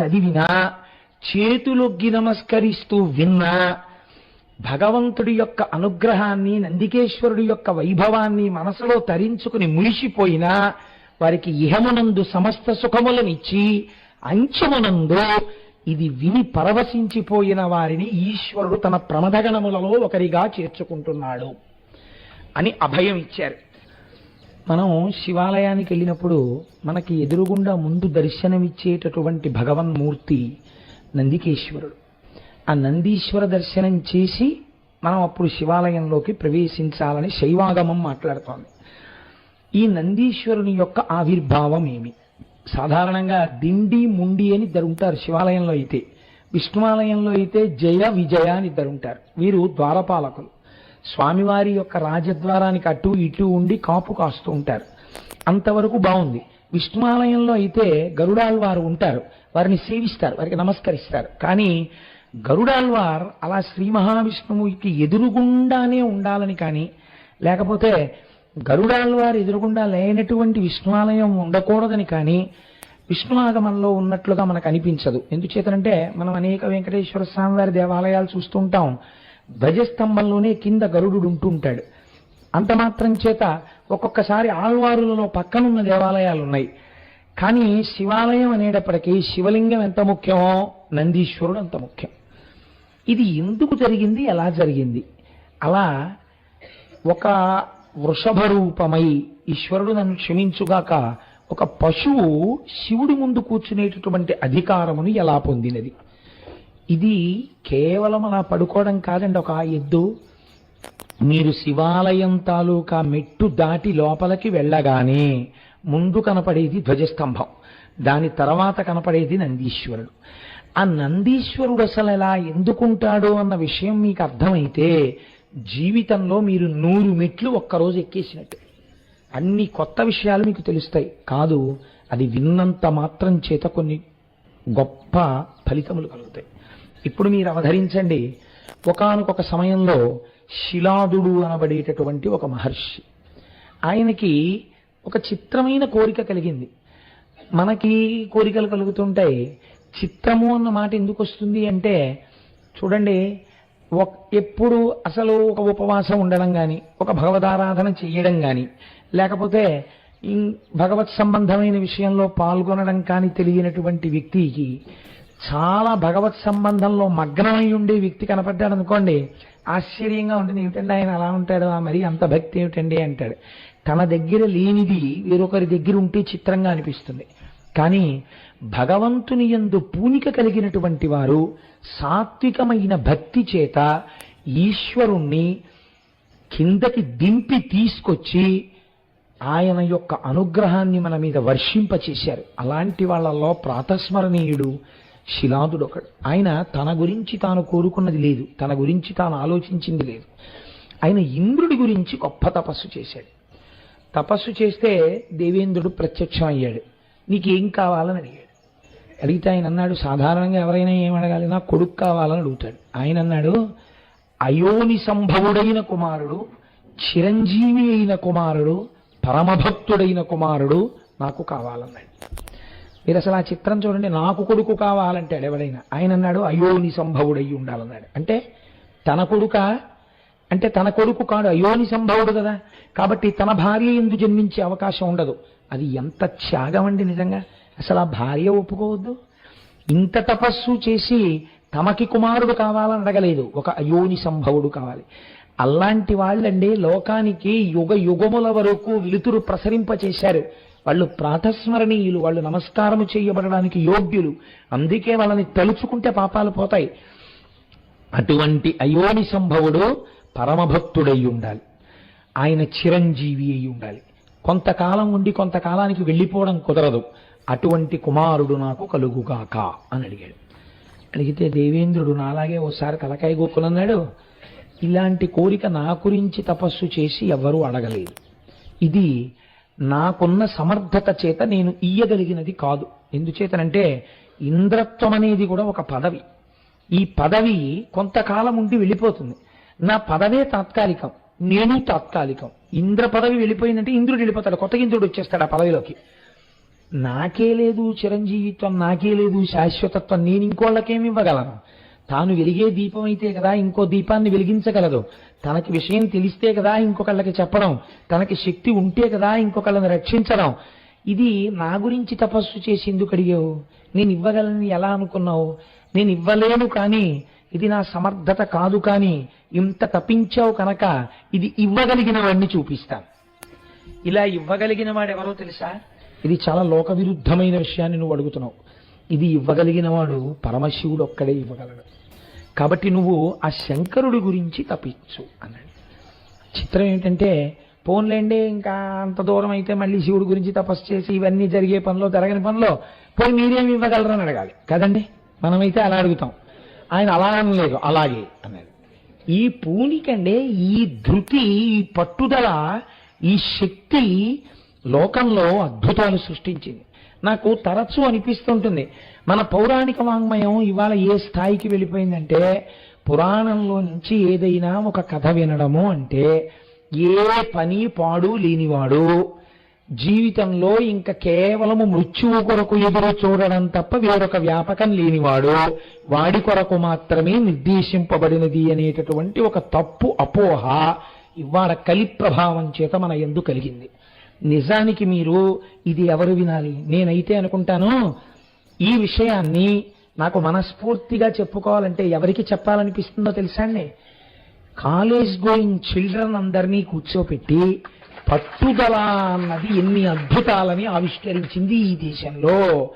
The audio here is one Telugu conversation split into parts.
చదివినా చేతులొగ్గి నమస్కరిస్తూ విన్నా భగవంతుడి యొక్క అనుగ్రహాన్ని నందికేశ్వరుడి యొక్క వైభవాన్ని మనసులో తరించుకుని మునిసిపోయినా వారికి ఇహమునందు సమస్త సుఖములనిచ్చి అంచమునందు ఇది విని పరవశించిపోయిన వారిని ఈశ్వరుడు తన ప్రమదగణములలో ఒకరిగా చేర్చుకుంటున్నాడు అని అభయం ఇచ్చారు. మనం శివాలయానికి వెళ్ళినప్పుడు మనకి ఎదురుగుండా ముందు దర్శనమిచ్చేటటువంటి భగవన్మూర్తి నందికేశ్వరుడు. ఆ నందీశ్వర దర్శనం చేసి మనం అప్పుడు శివాలయంలోకి ప్రవేశించాలని శైవాగమం మాట్లాడుతోంది. ఈ నందీశ్వరుని యొక్క ఆవిర్భావం ఏమి? సాధారణంగా దిండి ముండి అని ఇద్దరు ఉంటారు శివాలయంలో అయితే విష్ణువాలయంలో అయితే జయ విజయ అని ఇద్దరు ఉంటారు వీరు ద్వారపాలకులు. స్వామివారి యొక్క రాజద్వారానికి అటు ఇటు ఉండి కాపు కాస్తూ ఉంటారు. అంతవరకు బాగుంది. విష్ణువాలయంలో అయితే గరుడాల్వారు ఉంటారు. వారిని సేవిస్తారు. వారికి నమస్కరిస్తారు. కానీ గరుడాల్వార్ అలా శ్రీ మహావిష్ణువుకి ఎదురుగుండానే ఉండాలని కానీ లేకపోతే గరుడాల్వారు ఎదురుగుండా లేనటువంటి విష్ణువాలయం ఉండకూడదని కానీ విష్ణు ఆగమంలో ఉన్నట్లుగా మనకు అనిపించదు. ఎందుచేతనంటే మనం అనేక వెంకటేశ్వర స్వామి వారి దేవాలయాలు చూస్తూ ఉంటాం. ధ్వజస్తంభంలోనే కింద గరుడు ఉంటూ ఉంటాడు అంత మాత్రం చేత ఒక్కొక్కసారి ఆళ్వారులలో పక్కనున్న దేవాలయాలు ఉన్నాయి కానీ శివాలయం అనేటప్పటికీ శివలింగం ఎంత ముఖ్యమో నందీశ్వరుడు అంత ముఖ్యం. ఇది ఎందుకు జరిగింది? ఎలా జరిగింది? అలా ఒక వృషభ రూపమై ఈశ్వరుడు నన్ను క్షమించుగాక ఒక పశువు శివుడి ముందు కూర్చునేటటువంటి అధికారమును ఎలా పొందినది? ఇది కేవలం అలా పడుకోవడం కాదండి. ఒక ఎద్దు మీరు శివాలయం తాలూకా మెట్టు దాటి లోపలికి వెళ్ళగానే ముందు కనపడేది ధ్వజస్తంభం దాని తర్వాత కనపడేది నందీశ్వరుడు. ఆ నందీశ్వరుడు అసలు ఎలా ఎందుకుంటాడో అన్న విషయం మీకు అర్థమైతే జీవితంలో మీరు నూరు మెట్లు ఒక్కరోజు ఎక్కేసినట్టు. అన్ని కొత్త విషయాలు మీకు తెలుస్తాయి. కాదు అది విన్నంత మాత్రం చేత కొన్ని గొప్ప ఫలితములు కలుగుతాయి. ఇప్పుడు మీరు అవధరించండి. ఒకానొక సమయంలో శిలాదుడు అనబడేటటువంటి ఒక మహర్షి. ఆయనకి ఒక చిత్రమైన కోరిక కలిగింది. మనకి కోరికలు కలుగుతుంటాయి. చిత్రము అన్న మాట ఎందుకు వస్తుంది అంటే చూడండి ఎప్పుడు అసలు ఒక ఉపవాసం ఉండడం కానీ ఒక భగవదారాధన చేయడం కానీ లేకపోతే ఇం- భగవత్ సంబంధమైన విషయంలో పాల్గొనడం కానీ తెలియనటువంటి వ్యక్తికి చాలా భగవత్ సంబంధంలో మగ్నమై ఉండే వ్యక్తి కనపడ్డాడు అనుకోండి ఆశ్చర్యంగా ఉంటుంది ఏమిటండి ఆయన అలా ఉంటాడు? ఆ మరి అంత భక్తి ఏమిటండి? అంటాడు. తన దగ్గర లేనిది వేరొకరి దగ్గర ఉంటే చిత్రంగా అనిపిస్తుంది. కానీ భగవంతుని యందు పూనిక కలిగినటువంటి వారు సాత్వికమైన భక్తి చేత ఈశ్వరుణ్ణి కిందకి దింపి తీసుకొచ్చి ఆయన యొక్క అనుగ్రహాన్ని మన మీద వర్షింపచేశారు. అలాంటి వాళ్ళలో ప్రాతస్మరణీయుడు శిలాదుడు ఒకడు ఆయన తన గురించి తాను కోరుకున్నది లేదు. తన గురించి తాను ఆలోచించింది లేదు. ఆయన ఇంద్రుడి గురించి గొప్ప తపస్సు చేశాడు. తపస్సు చేస్తే దేవేంద్రుడు ప్రత్యక్షం అయ్యాడు. నీకేం కావాలని అడిగాడు. అడిగితే ఆయన అన్నాడు సాధారణంగా ఎవరైనా ఏమడగాలి నా కొడుకు కావాలని అడుగుతాడు. ఆయన అన్నాడు అయోని సంభవుడైన కుమారుడు చిరంజీవి అయిన కుమారుడు పరమభక్తుడైన కుమారుడు నాకు కావాలన్నాడు. మీరు అసలు ఆ చిత్రం చూడండి నాకు కొడుకు కావాలంటాడు ఎవడైనా. ఆయన అన్నాడు అయోని సంభవుడై ఉండాలన్నాడు. అంటే తన కొడుక అంటే తన కొడుకు కాడు అయోని సంభవుడు కదా. కాబట్టి తన భార్య ఎందు జన్మించే అవకాశం ఉండదు. అది ఎంత త్యాగం అండి నిజంగా. అసలు ఆ భార్య ఒప్పుకోవద్దు. ఇంత తపస్సు చేసి తమకి కుమారుడు కావాలని అడగలేదు. ఒక అయోని సంభవుడు కావాలి. అలాంటి వాళ్ళండి లోకానికి యుగ యుగముల వరకు వెలుతురు ప్రసరింప చేశారు వాళ్ళు ప్రాతస్మరణీయులు వాళ్ళు నమస్కారము చేయబడడానికి యోగ్యులు. అందుకే వాళ్ళని తలుచుకుంటే పాపాలు పోతాయి. అటువంటి అయోని సంభవుడు పరమభక్తుడై ఉండాలి. ఆయన చిరంజీవి అయి ఉండాలి. కొంతకాలం ఉండి కొంతకాలానికి వెళ్ళిపోవడం కుదరదు. అటువంటి కుమారుడు నాకు కలుగుగాక అని అడిగాడు. అడిగితే దేవేంద్రుడు నాలాగే ఓసారి తలకాయ గోకులన్నాడు ఇలాంటి కోరిక నా గురించి తపస్సు చేసి ఎవ్వరూ అడగలేదు. ఇది నాకున్న సమర్థత చేత నేను ఇయ్యగలిగినది కాదు. ఎందుచేతనంటే ఇంద్రత్వం అనేది కూడా ఒక పదవి. ఈ పదవి కొంతకాలం ఉండి వెళ్ళిపోతుంది. నా పదవే తాత్కాలికం. నేను తాత్కాలికం. ఇంద్ర పదవి వెళ్ళిపోయిందంటే ఇంద్రుడు వెళ్ళిపోతాడు. కొత్త ఇంద్రుడు వచ్చేస్తాడు ఆ పదవిలోకి. నాకే లేదు చిరంజీవిత్వం నాకే లేదు శాశ్వతత్వం. నేను ఇంకోళ్ళకేమి ఇవ్వగలను? తాను వెలిగే దీపం అయితే కదా ఇంకో దీపాన్ని వెలిగించగలదు. తనకి విషయం తెలిస్తే కదా ఇంకొకళ్ళకి చెప్పడం. తనకి శక్తి ఉంటే కదా ఇంకొకళ్ళని రక్షించడం. ఇది నా గురించి తపస్సు చేసి ఎందుకు అడిగావు? నేను ఇవ్వగలని ఎలా అనుకున్నావు? నేను ఇవ్వలేను కానీ ఇది నా సమర్థత కాదు కానీ ఇంత తప్పించావు కనుక ఇది ఇవ్వగలిగిన వాడిని చూపిస్తాను ఇలా ఇవ్వగలిగిన వాడు ఎవరో తెలుసా? ఇది చాలా లోక విరుద్ధమైన విషయాన్ని నువ్వు అడుగుతున్నావు. ఇది ఇవ్వగలిగిన వాడు పరమశివుడు ఒక్కడే ఇవ్వగలడు. కాబట్టి నువ్వు ఆ శంకరుడి గురించి తప్పించు అన్నాడు. చిత్రం ఏంటంటే పోన్లేండి ఇంకా అంత దూరం అయితే మళ్ళీ శివుడి గురించి తపస్సు చేసి ఇవన్నీ జరిగే పనిలో జరగని పనిలో పోయి మీరేమి ఇవ్వగలరని అడగాలి. కదండి? మనమైతే అలా అడుగుతాం. ఆయన అలా అనలేదు అలాగే అన్నాడు. ఈ పూనికండే ఈ ధృతి ఈ పట్టుదల ఈ శక్తి లోకంలో అద్భుతాలు సృష్టించింది. నాకు తరచూ అనిపిస్తుంటుంది. మన పౌరాణిక వాంగ్మయం ఇవాళ ఏ స్థాయికి వెళ్ళిపోయిందంటే పురాణంలో నుంచి ఏదైనా ఒక కథ వినడము అంటే ఏ పని పాడు లేనివాడు జీవితంలో ఇంకా కేవలము మృత్యువు కొరకు ఎదురు చూడడం తప్ప వేరొక వ్యాపకం లేనివాడు వాడి కొరకు మాత్రమే నిర్దేశింపబడినది అనేటటువంటి ఒక తప్పు అపోహ ఇవాళ కలి ప్రభావం చేత మన ఎందు కలిగింది. నిజానికి మీరు ఇది ఎవరు వినాలి? నేనైతే అనుకుంటాను ఈ విషయాన్ని నాకు మనస్ఫూర్తిగా చెప్పుకోవాలంటే ఎవరికి చెప్పాలనిపిస్తుందో తెలుసా అండి? కాలేజ్ గోయింగ్ చిల్డ్రన్ అందరినీ కూర్చోపెట్టి పట్టుదల అన్నది ఎన్ని అద్భుతాలని ఆవిష్కరించింది ఈ దేశంలో.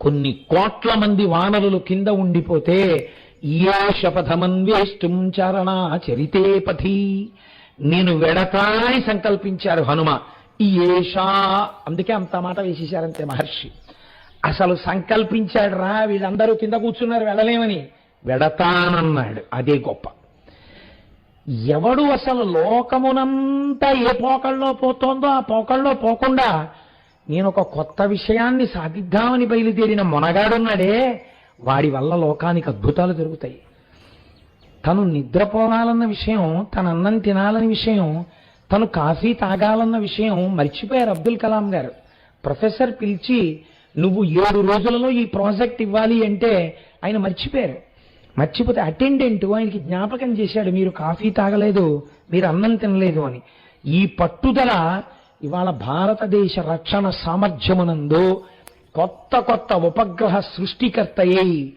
కొన్ని కోట్ల మంది వానరులు కింద ఉండిపోతే యా శపథమన్వేష్టం చరణా చరితే పథి. నేను వెడతానని సంకల్పించారు హనుమ. ఈ ఏషా అందుకే అంత మాట వేసేశారంతే మహర్షి. అసలు సంకల్పించాడు రా వీళ్ళందరూ కింద కూర్చున్నారు వెళ్ళలేమని. వెడతానన్నాడు అదే గొప్ప. ఎవడు అసలు లోకమునంతా ఏ పోకల్లో పోతోందో ఆ పోకల్లో పోకుండా నేను ఒక కొత్త విషయాన్ని సాధిద్దామని బయలుదేరిన మొనగాడున్నాడే వాడి వల్ల లోకానికి అద్భుతాలు జరుగుతాయి. తను నిద్రపోవాలన్న విషయం తన అన్నం తినాలని విషయం తను కాఫీ తాగాలన్న విషయం మర్చిపోయారు అబ్దుల్ కలాం గారు. ప్రొఫెసర్ పిలిచి నువ్వు ఏడు రోజులలో ఈ ప్రాజెక్ట్ ఇవ్వాలి అంటే ఆయన మర్చిపోయారు. మర్చిపోతే అటెండెంట్ ఆయనకి జ్ఞాపకం చేశాడు మీరు కాఫీ తాగలేదు మీరు అన్నం తినలేదు అని. ఈ పట్టుదల ఇవాళ భారతదేశ రక్షణ సామర్థ్యమునందు కొత్త కొత్త ఉపగ్రహ సృష్టికర్తయ్యి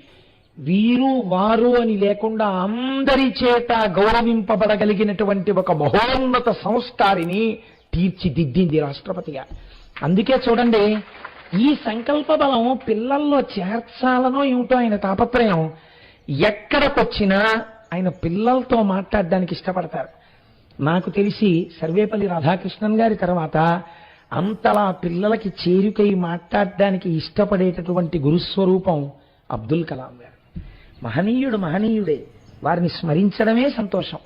వీరు వారు అని లేకుండా అందరి చేత గౌరవింపబడగలిగినటువంటి ఒక మహోన్నత సంస్కారిని తీర్చిదిద్దింది రాష్ట్రపతిగా అందుకే చూడండి ఈ సంకల్ప బలం పిల్లల్లో చేర్చాలనో ఏమిటో ఆయన తాపత్రయం. ఎక్కడికొచ్చినా ఆయన పిల్లలతో మాట్లాడడానికి ఇష్టపడతారు. నాకు తెలిసి సర్వేపల్లి రాధాకృష్ణన్ గారి తర్వాత అంతలా పిల్లలకి చేరుకై మాట్లాడడానికి ఇష్టపడేటటువంటి గురుస్వరూపం అబ్దుల్ కలాం గారు. మహనీయుడు మహనీయుడే. వారిని స్మరించడమే సంతోషం.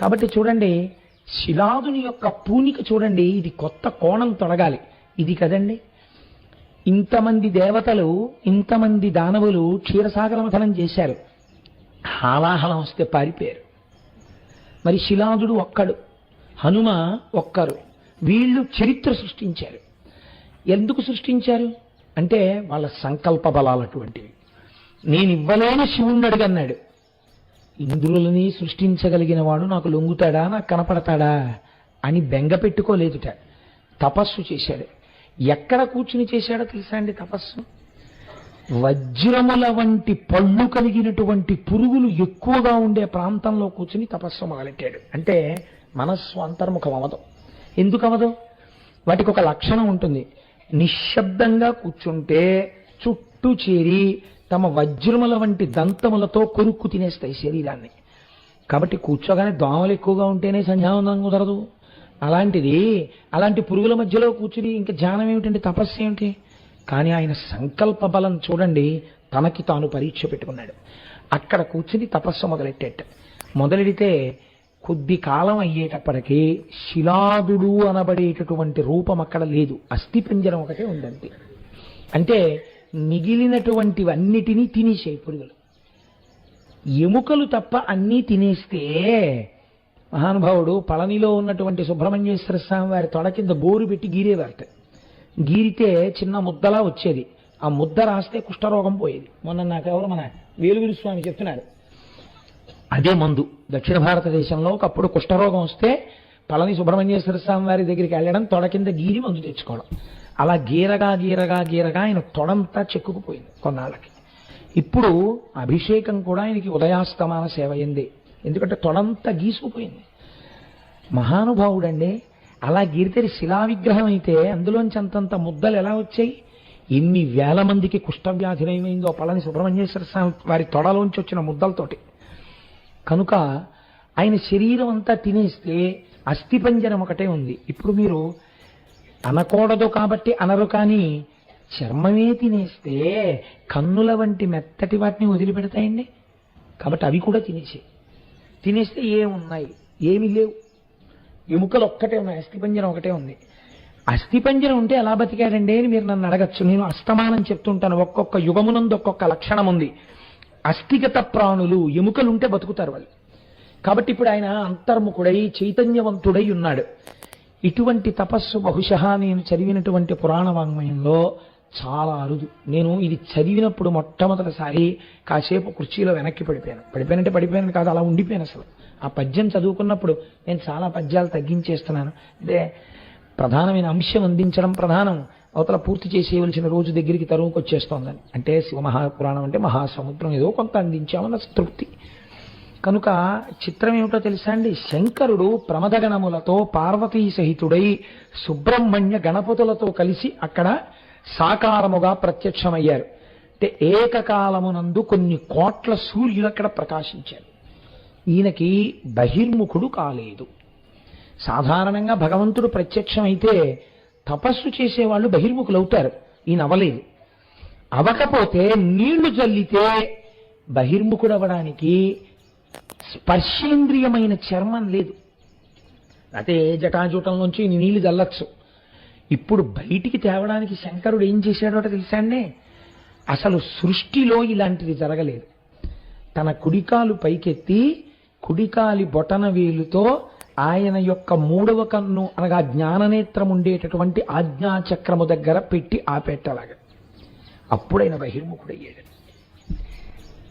కాబట్టి చూడండి శిలాదుని యొక్క పూనిక చూడండి ఇది కొత్త కోణం తొడగాలి ఇది కదండి? ఇంతమంది దేవతలు ఇంతమంది దానవులు క్షీరసాగర మథనం చేశారు. హాలాహలం వస్తే పారిపోయారు. మరి శిలాదుడు ఒక్కడు హనుమ ఒక్కరు వీళ్ళు చరిత్ర సృష్టించారు. ఎందుకు సృష్టించారు? అంటే వాళ్ళ సంకల్ప బలాలు అటువంటివి నేను ఇవ్వలేని శివుణ్ణి అడిగన్నాడు. ఇంద్రులని సృష్టించగలిగిన వాడు నాకు లొంగుతాడా నాకు కనపడతాడా అని బెంగ పెట్టుకోలేదుట. తపస్సు చేశాడు. ఎక్కడ కూర్చుని చేశాడో తెలుసా అండి తపస్సు? వజ్రముల వంటి పళ్ళు కలిగినటువంటి పురుగులు ఎక్కువగా ఉండే ప్రాంతంలో కూర్చుని తపస్సు మొదలెట్టాడు. అంటే మనస్సు అంతర్ముఖం అవదు ఎందుకు అవదు వాటికి ఒక లక్షణం ఉంటుంది. నిశ్శబ్దంగా కూర్చుంటే చుట్టూ చేరి తమ వజ్రముల వంటి దంతములతో కొరుక్కు తినేస్తాయి శరీరాన్ని. కాబట్టి కూర్చోగానే దోమలు ఎక్కువగా ఉంటేనే సంధ్యావందనం కుదరదు. అలాంటిది అలాంటి పురుగుల మధ్యలో కూర్చుని ఇంకా ధ్యానం ఏమిటండి తపస్సు ఏమిటి? కానీ ఆయన సంకల్ప బలం చూడండి తనకి తాను పరీక్ష పెట్టుకున్నాడు. అక్కడ కూర్చుని తపస్సు మొదలెట్టేట. మొదలెడితే కొద్ది కాలం అయ్యేటప్పటికీ శిలాదుడు అనబడేటటువంటి రూపం అక్కడ లేదు. అస్థిపింజరం ఒకటే ఉందంతే. అంటే మిగిలినటువంటివన్నిటినీ తినేసాయి పురుగులు. ఎముకలు తప్ప అన్నీ తినేస్తే మహానుభావుడు పళనిలో ఉన్నటువంటి సుబ్రహ్మణ్యేశ్వర స్వామి వారి తొడ కింద గోరు పెట్టి గీరేవారట. గీరితే చిన్న ముద్దలా వచ్చేది. ఆ ముద్ద రాస్తే కుష్ఠరోగం పోయేది. మొన్న నాకెవరు మన వేలుగురి స్వామి చెప్తున్నారు. అదే మందు. దక్షిణ భారతదేశంలో ఒకప్పుడు కుష్ఠరోగం వస్తే పళని సుబ్రహ్మణ్యేశ్వర స్వామి వారి దగ్గరికి వెళ్ళడం తొడ కింద గీరి మందు తెచ్చుకోవడం. అలా గీరగా గీరగా గీరగా ఆయన తొడంతా చెక్కుకుపోయింది కొన్నాళ్ళకి. ఇప్పుడు అభిషేకం కూడా ఆయనకి ఉదయాస్తమాన సేవ అయింది. ఎందుకంటే తొడంతా గీసుకుపోయింది. మహానుభావుడండి అలా గీరితే శిలా విగ్రహం అయితే అందులోంచి అంతంత ముద్దలు ఎలా వచ్చాయి? ఎన్ని వేల మందికి కుష్ఠవ్యాధి నయమైందో పళని సుబ్రహ్మణ్యేశ్వర స్వామి వారి తొడలోంచి వచ్చిన ముద్దలతోటి. కనుక ఆయన శరీరం అంతా తినేస్తే అస్థిపంజరం ఒకటే ఉంది. ఇప్పుడు మీరు అనకూడదు కాబట్టి అనరు కానీ చర్మమే తినేస్తే కన్నుల వంటి మెత్తటి వాటిని వదిలిపెడతాయండి. కాబట్టి అవి కూడా తినేసాయి తినేస్తే ఏమున్నాయి? ఏమీ లేవు. ఎముకలు ఒక్కటే ఉన్నాయి. అస్థిపంజరం ఒకటే ఉంది. అస్థిపంజరం ఉంటే ఎలా బతికాడండి అని మీరు నన్ను అడగచ్చు. నేను అస్తమానం చెప్తుంటాను. ఒక్కొక్క యుగమునందు ఒక్కొక్క లక్షణం ఉంది. అస్థిగత ప్రాణులు ఎముకలు ఉంటే బతుకుతారు వాళ్ళు. కాబట్టి ఇప్పుడు ఆయన అంతర్ముఖుడై చైతన్యవంతుడై ఉన్నాడు. ఇటువంటి తపస్సు బహుశా నేను చదివినటువంటి పురాణ వాంగ్మయంలో చాలా అరుదు. నేను ఇది చదివినప్పుడు మొట్టమొదటిసారి కాసేపు కుర్చీలో వెనక్కి పడిపోయాను. పడిపోయానంటే పడిపోయాను కాదు అలా ఉండిపోయాను అసలు. ఆ పద్యం చదువుకున్నప్పుడు నేను చాలా పద్యాలు తగ్గించేస్తున్నాను. అంటే ప్రధానమైన అంశం అందించడం ప్రధానం. అవతల పూర్తి చేసేయవలసిన రోజు దగ్గరికి తరువుకొచ్చేస్తోందని. అంటే శివ మహాపురాణం అంటే మహాసముద్రం ఏదో కొంత అందించామన్న తృప్తి కనుక చిత్రం ఏమిటో తెలుసా అండి? శంకరుడు ప్రమదగణములతో పార్వతీ సహితుడై సుబ్రహ్మణ్య గణపతులతో కలిసి అక్కడ సాకారముగా ప్రత్యక్షమయ్యారు. అంటే ఏకకాలమునందు కొన్ని కోట్ల సూర్యులు అక్కడ ప్రకాశించారు ఈయనకి బహిర్ముఖుడు కాలేదు. సాధారణంగా భగవంతుడు ప్రత్యక్షమైతే తపస్సు చేసేవాళ్ళు బహిర్ముఖులు అవుతారు ఈయన అవలేదు అవకపోతే నీళ్ళు చల్లితే బహిర్ముఖుడు అవ్వడానికి స్పర్శేంద్రియమైన చర్మం లేదు. అదే జటాజూటంలోంచి నుంచి నీళ్ళు జల్లచ్చు. ఇప్పుడు బయటికి తేవడానికి శంకరుడు ఏం చేశాడో తెలుసా అండి అసలు సృష్టిలో ఇలాంటిది జరగలేదు. తన కుడికాలు పైకెత్తి కుడికాలి బొటన వేలుతో ఆయన యొక్క మూడవ కన్ను అనగా జ్ఞాననేత్రం ఉండేటటువంటి ఆజ్ఞాచక్రము దగ్గర పెట్టి ఆపేట్టలాగా అప్పుడైన బహిర్ముఖుడయ్యాడు.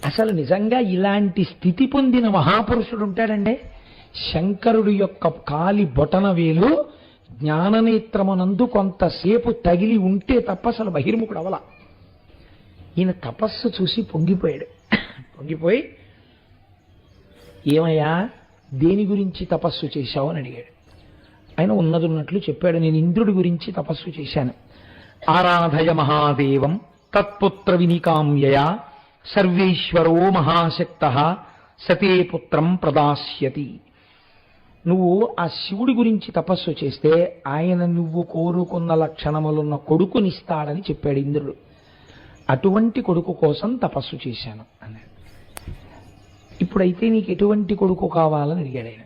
అసలు నిజంగా ఇలాంటి స్థితి పొందిన మహాపురుషుడు ఉంటాడండి శంకరుడు యొక్క కాలి బొటన వేలు జ్ఞాననేత్రమునందు కొంతసేపు తగిలి ఉంటే తప్ప అసలు బహిర్ముఖుడు అవల ఈయన తపస్సు చూసి పొంగిపోయాడు. పొంగిపోయి ఏమయ్యా దేని గురించి తపస్సు చేశావు? అని అడిగాడు. ఆయన ఉన్నది ఉన్నట్లు చెప్పాడు. నేను ఇంద్రుడి గురించి తపస్సు చేశాను. ఆరాధయ మహాదేవం తత్పుత్ర వినికామ్యయ సర్వేశ్వరో మహాశక్త సతే పుత్రం ప్రదాస్యతి. నువ్వు ఆ శివుడి గురించి తపస్సు చేస్తే ఆయన నువ్వు కోరుకున్న లక్షణములున్న కొడుకునిస్తాడని చెప్పాడు ఇంద్రుడు. అటువంటి కొడుకు కోసం తపస్సు చేశాను అన్నాడు. ఇప్పుడైతే నీకు ఎటువంటి కొడుకు కావాలని అడిగాడు ఆయన.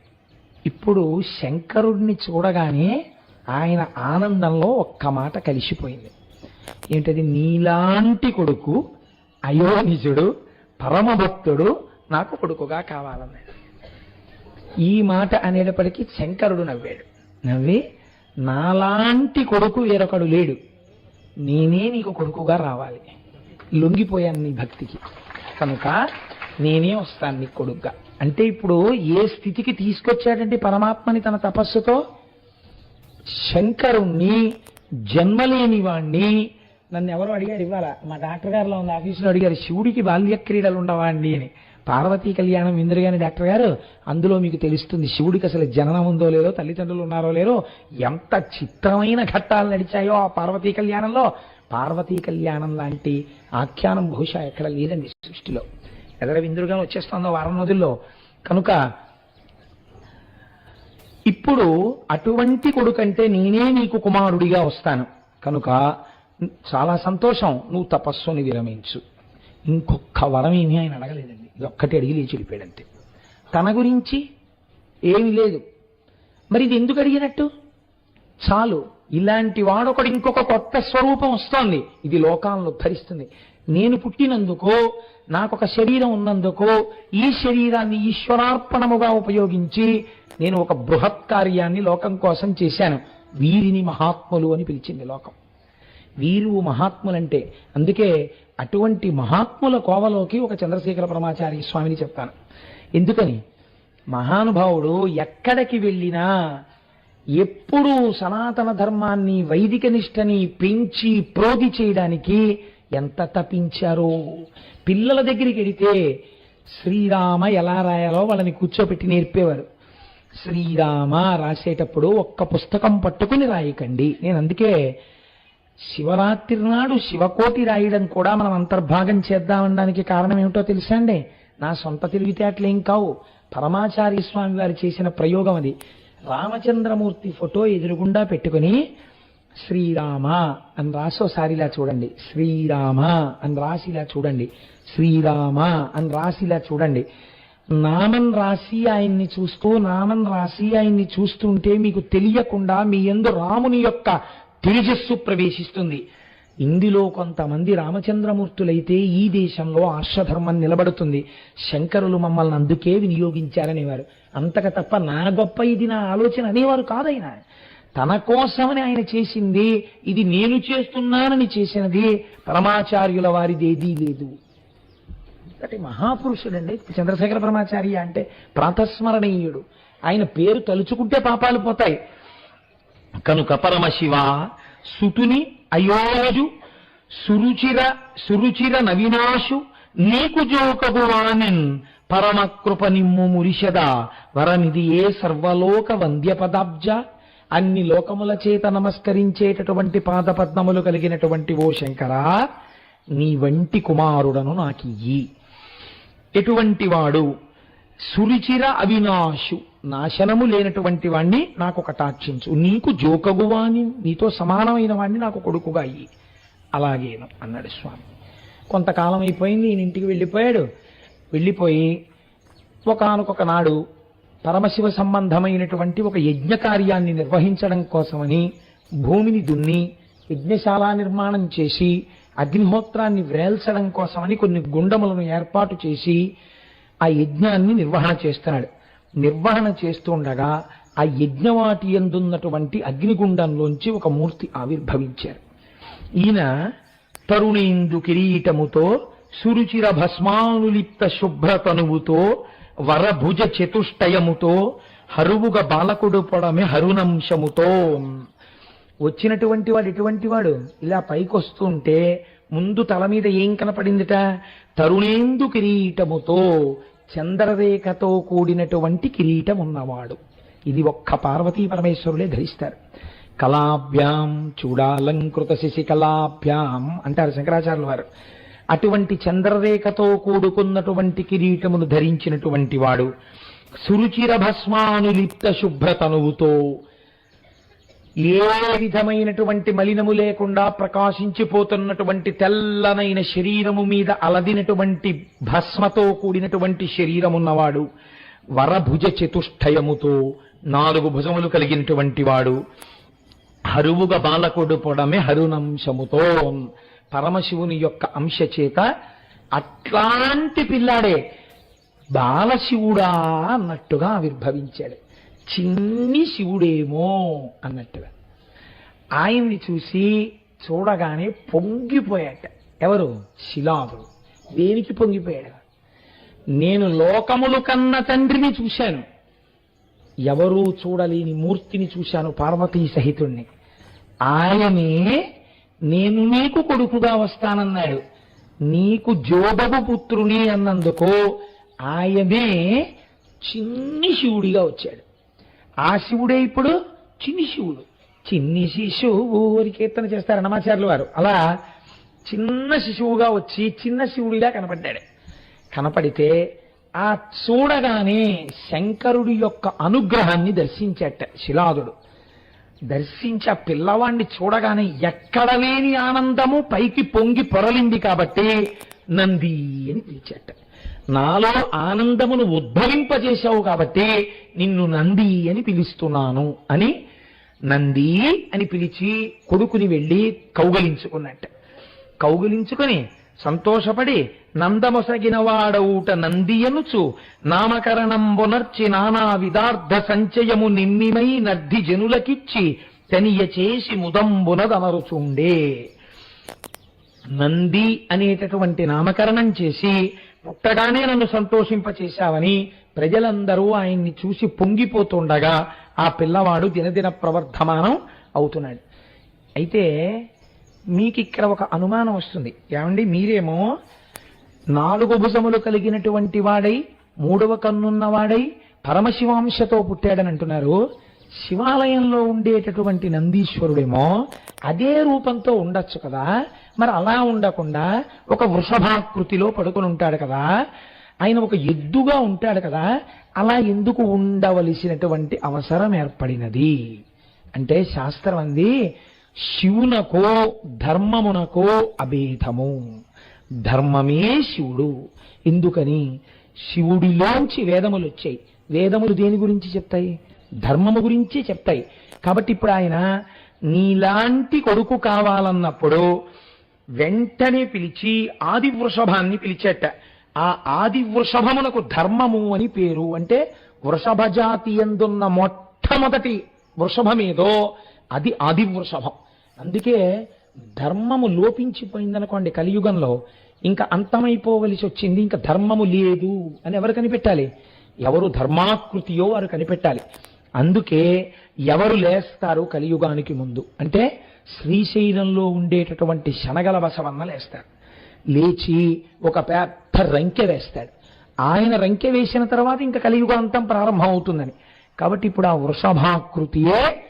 ఇప్పుడు శంకరుడిని చూడగానే ఆయన ఆనందంలో ఒక్క మాట కలిసిపోయింది. ఏంటది? నీలాంటి కొడుకు అయోనిజుడు పరమభక్తుడు నాకు కొడుకుగా కావాలన్నాడు. ఈ మాట అనేటప్పటికీ శంకరుడు నవ్వాడు. నవ్వి నాలాంటి కొడుకు వేరొకడు లేడు. నేనే నీకు కొడుకుగా రావాలి. లొంగిపోయాను నీ భక్తికి. కనుక నేనే వస్తాను నీ కొడుకుగా. అంటే ఇప్పుడు ఏ స్థితికి తీసుకొచ్చాడంటే పరమాత్మని తన తపస్సుతో? శంకరుణ్ణి జన్మలేని వాణ్ణి నన్ను ఎవరు అడిగారు ఇవాళ మా డాక్టర్ గారిలో ఉన్న ఆఫీసులో అడిగారు శివుడికి బాల్య క్రీడలు ఉండవా అండి అని. పార్వతీ కళ్యాణం ఇంద్రగాని డాక్టర్ గారు అందులో మీకు తెలుస్తుంది శివుడికి అసలు జననం ఉందో లేదో తల్లిదండ్రులు ఉన్నారో లేరో ఎంత చిత్రమైన ఘట్టాలు నడిచాయో ఆ పార్వతీ కళ్యాణంలో. పార్వతీ కళ్యాణం లాంటి ఆఖ్యానం బహుశా ఎక్కడ లేదండి సృష్టిలో. ఎదర విందురుగా వచ్చేస్తుందో వారం రోజుల్లో. కనుక ఇప్పుడు అటువంటి కొడుకంటే నేనే నీకు కుమారుడిగా వస్తాను. కనుక చాలా సంతోషం. నువ్వు తపస్సుని విరమించు. ఇంకొక వరం ఏమీ ఆయన అడగలేదండి. ఇది ఒక్కటి అడిగి లేచి వెళ్ళిపోయాడంతే. తన గురించి ఏమీ లేదు. మరి ఇది ఎందుకు అడిగినట్టు? చాలు ఇలాంటి వాడొకడు ఇంకొక కొత్త స్వరూపం వస్తోంది. ఇది లోకాలను ధరిస్తుంది నేను పుట్టినందుకో నాకొక శరీరం ఉన్నందుకో ఈ శరీరాన్ని ఈశ్వరార్పణముగా ఉపయోగించి నేను ఒక బృహత్ కార్యాన్ని లోకం కోసం చేశాను. వీరిని మహాత్ములు అని పిలిచింది లోకం. వీరు మహాత్ములంటే. అందుకే అటువంటి మహాత్ముల కోవలోకి ఒక చంద్రశేఖర పరమాచార్య స్వామిని చెప్తాను. ఎందుకని? మహానుభావుడు ఎక్కడికి వెళ్ళినా ఎప్పుడూ సనాతన ధర్మాన్ని వైదిక నిష్టని పెంచి ప్రోగి చేయడానికి ఎంత తపించారో. పిల్లల దగ్గరికి వెడితే శ్రీరామ ఎలా రాయాలో వాళ్ళని కూర్చోపెట్టి నేర్పేవారు. శ్రీరామ రాసేటప్పుడు ఒక్క పుస్తకం పట్టుకుని రాయకండి. నేను అందుకే శివరాత్రి నాడు శివకోటి రాయడం కూడా మనం అంతర్భాగం చేద్దామనడానికి కారణం ఏమిటో తెలుసా అండి? నా సొంత తెలివితేటలేం కావు. పరమాచార్య స్వామి వారు చేసిన ప్రయోగం అది. రామచంద్రమూర్తి ఫోటో ఎదురుగుండా పెట్టుకుని శ్రీరామ అని రాసి ఒకసారి ఇలా చూడండి. శ్రీరామ అని రాసి ఇలా చూడండి. శ్రీరామ అని రాసి ఇలా చూడండి. నామం రాసి ఆయన్ని చూస్తూ నామం రాసి ఆయన్ని చూస్తుంటే మీకు తెలియకుండా మీ ఎందు రాముని యొక్క తేజస్సు ప్రవేశిస్తుంది. ఇందులో కొంతమంది రామచంద్రమూర్తులైతే ఈ దేశంలో ఆర్షధర్మం నిలబడుతుంది. శంకరులు మమ్మల్ని అందుకే వినియోగించారనేవారు. అంతక తప్ప నా గొప్ప ఇది నా ఆలోచన అనేవారు కాదైనా. తన కోసమని ఆయన చేసింది ఇది నేను చేస్తున్నానని చేసినది పరమాచార్యుల వారిది ఏదీ లేదు. అంటే మహాపురుషుడండి చంద్రశేఖర పరమాచార్య అంటే ప్రాతస్మరణీయుడు. ఆయన పేరు తలుచుకుంటే పాపాలు పోతాయి. కనుక పరమశివ సుతుని అయోజు సురుచిర సురుచిర నవినాశు నీకు జోకగువానిన్ పరమకృప నిమ్ము మురిషద వరనిది ఏ సర్వలోక వంద్య పదాబ్జ అన్ని లోకముల చేత నమస్కరించేటటువంటి పాదపద్మములు కలిగినటువంటి ఓ శంకరా నీ వంటి కుమారుడను నాకియ్యి. ఎటువంటి వాడు సురిచిర అవినాశు. నాశనము లేనటువంటి వాణ్ణి నాకు కటాక్షించు నీకు జోకగువాని నీతో సమానమైన వాణ్ణి నాకు కొడుకుగా అయ్యి. అలాగేను అన్నాడు స్వామి. కొంతకాలం అయిపోయింది ఈయన ఇంటికి వెళ్ళిపోయాడు. వెళ్ళిపోయి ఒకనొక నాడు పరమశివ సంబంధమైనటువంటి ఒక యజ్ఞ కార్యాన్ని నిర్వహించడం కోసమని భూమిని దున్ని యజ్ఞశాల నిర్మాణం చేసి అగ్నిహోత్రాన్ని వేల్చడం కోసమని కొన్ని గుండములను ఏర్పాటు చేసి ఆ యజ్ఞాన్ని నిర్వహణ చేస్తున్నాడు. నిర్వహణ చేస్తుండగా ఆ యజ్ఞవాటి ఎందున్నటువంటి అగ్నిగుండంలోంచి ఒక మూర్తి ఆవిర్భవించారు. ఈయన తరుణేందు కిరీటముతో సురుచిర భస్మానులిప్త శుభ్రతనువుతో వరభుజ చతుష్టయముతో హరువుగ బాలకుడు పడమే హరునంశముతో. వచ్చినటువంటి వాడు ఎటువంటి వాడు? ఇలా పైకొస్తుంటే ముందు తల మీద ఏం కనపడిందిట? తరుణేందు కిరీటముతో చంద్రరేఖతో కూడినటువంటి కిరీటం ఉన్నవాడు ఇది ఒక్క పార్వతీ పరమేశ్వరులే ధరిస్తారు. కళాభ్యాం చూడాలంకృత శశికళాభ్యాం అంటారు శంకరాచార్యుల వారు. అటువంటి చంద్రరేఖతో కూడుకున్నటువంటి కిరీటమును ధరించినటువంటి వాడు సురుచిర భస్మానులిప్త శుభ్రతనువుతో ఏ విధమైనటువంటి మలినము లేకుండా ప్రకాశించిపోతున్నటువంటి తెల్లనైన శరీరము మీద అలదినటువంటి భస్మతో కూడినటువంటి శరీరమున్నవాడు వరభుజ చతుష్టయముతో నాలుగు భుజములు కలిగినటువంటి వాడు హరువుగ బాలకుడు పొడమే హరునంశముతో. పరమశివుని యొక్క అంశ చేత అట్లాంటి పిల్లాడే బాలశివుడా అన్నట్టుగా ఆవిర్భవించాడు. చిన్ని శివుడేమో అన్నట్టుగా ఆయన్ని చూసి చూడగానే పొంగిపోయాట. ఎవరు? శిలాదుడు దేనికి పొంగిపోయాడు? నేను లోకములు కన్న తండ్రిని చూశాను. ఎవరూ చూడలేని మూర్తిని చూశాను పార్వతీ సహితుణ్ణి. ఆయనే నేను నీకు కొడుకుగా వస్తానన్నాడు. నీకు జోబబు పుత్రుని అన్నందుకు ఆయనే చిన్ని శివుడిగా వచ్చాడు. ఆ శివుడే ఇప్పుడు చిన్ని శివుడు. చిన్ని శిశువు అని కీర్తన చేస్తారు అన్నమాచార్యుల వారు. అలా చిన్న శిశువుగా వచ్చి చిన్న శివుడిగా కనపడ్డాడు. కనపడితే ఆ చూడగానే శంకరుడి యొక్క అనుగ్రహాన్ని దర్శించట శిలాదుడు. దర్శించి ఆ పిల్లవాణ్ణి చూడగానే ఎక్కడ లేని ఆనందము పైకి పొంగి పొరలింది కాబట్టి నంది అని పిలిచాట. నాలో ఆనందమును ఉద్భవింపజేశావు కాబట్టి నిన్ను నంది అని పిలుస్తున్నాను అని నంది అని పిలిచి కొడుకుని వెళ్ళి కౌగలించుకున్నట్ట. కౌగిలించుకొని సంతోషపడి నందమొసగిన వాడవుట నామకరణం బొనర్చి నానా విదార్థ సంచయము నిమ్మిమై నర్ధి జనులకిచ్చి తనియ చేసి ముదంబునదమరుచుండే నంది అనేటటువంటి నామకరణం చేసి పుట్టగానే నన్ను సంతోషింపచేశావని ప్రజలందరూ ఆయన్ని చూసి పొంగిపోతుండగా ఆ పిల్లవాడు దినదిన ప్రవర్ధమానం అవుతున్నాడు. అయితే మీకు ఇక్కడ ఒక అనుమానం వస్తుంది. ఏమండి మీరేమో నాలుగు భుజములు కలిగినటువంటి వాడై మూడవ కన్నున్నవాడై పరమశివాంశతో పుట్టాడని అంటున్నారు శివాలయంలో ఉండేటటువంటి నందీశ్వరుడేమో అదే రూపంతో ఉండొచ్చు కదా. మరి అలా ఉండకుండా ఒక వృషభాకృతిలో పడుకొని ఉంటాడు కదా. ఆయన ఒక ఎద్దుగా ఉంటాడు కదా. అలా ఎందుకు ఉండవలసినటువంటి అవసరం ఏర్పడినది? అంటే శాస్త్రం అంది శివునకో ధర్మమునకో అభేదము. ధర్మమే శివుడు. ఎందుకని? శివుడిలోంచి వేదములు వచ్చాయి వేదములు దేని గురించి చెప్తాయి? ధర్మము గురించి చెప్తాయి. కాబట్టి ఇప్పుడు ఆయన నీలాంటి కొడుకు కావాలన్నప్పుడు వెంటనే పిలిచి ఆది వృషభాన్ని పిలిచేట. ఆ ఆది వృషభమునకు ధర్మము అని పేరు అంటే వృషభ జాతి ఎందున్న మొట్టమొదటి వృషభమేదో అది ఆది వృషభం అందుకే ధర్మము లోపించిపోయిందనుకోండి కలియుగంలో ఇంకా అంతమైపోవలసి వచ్చింది ఇంకా ధర్మము లేదు అని ఎవరు కనిపెట్టాలి? ఎవరు ధర్మాకృతియో వారు కనిపెట్టాలి. అందుకే ఎవరు లేస్తారు కలియుగానికి ముందు. అంటే శ్రీశైలంలో ఉండేటటువంటి శనగల బసవన్న లేస్తారు లేచి ఒక పెద్ద రంకె వేస్తాడు. ఆయన రంకె వేసిన తర్వాత ఇంకా కలియుగ అంతం ప్రారంభం అవుతుందని కాబట్టి ఇప్పుడు ఆ వృషభాకృతియే